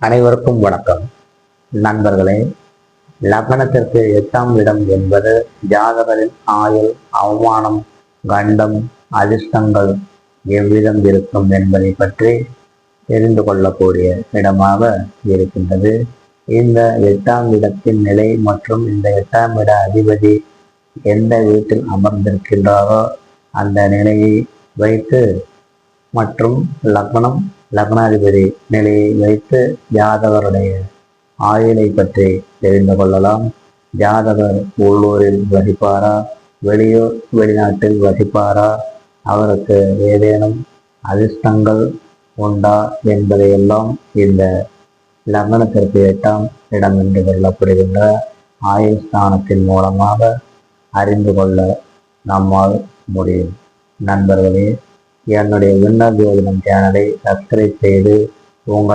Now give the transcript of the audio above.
அனைவருக்கும் வணக்கம். நண்பர்களே லக்னத்திற்கு எட்டாம் இடம் என்பது ஜாதகரின் ஆயுள் அவமானம் கண்டம் அதிர்ஷ்டங்கள் எவ்விதம் இருக்கும் என்பதை பற்றி தெரிந்து கொள்ளக்கூடிய இடமாக இருக்கின்றது. இந்த எட்டாம் இடத்தின் நிலை மற்றும் இந்த எட்டாம் இட அதிபதி எந்த வீட்டில் அமர்ந்திருக்கின்றாரோ அந்த நிலையை வைத்து மற்றும் லக்னம் லக்னாதிபதி நிலையை வைத்து ஜாதகருடைய ஆயுளை பற்றி தெரிந்து கொள்ளலாம். ஜாதகர் உள்ளூரில் வசிப்பாரா? வெளியூர் வெளிநாட்டில் வசிப்பாரா? அவருக்கு ஏதேனும் அதிர்ஷ்டங்கள் உண்டா என்பதையெல்லாம் இந்த லக்னத்திற்கு எட்டாம் இடம் என்று கொள்ளப்படுகின்ற ஆயுள் ஸ்தானத்தின் மூலமாக அறிந்து கொள்ள நம்மால் முடியும். நண்பர்களே என்னுடைய விண்ணர் ஜோதிடம் சேனலை சப்ஸ்கிரைப் செய்து உங்கள்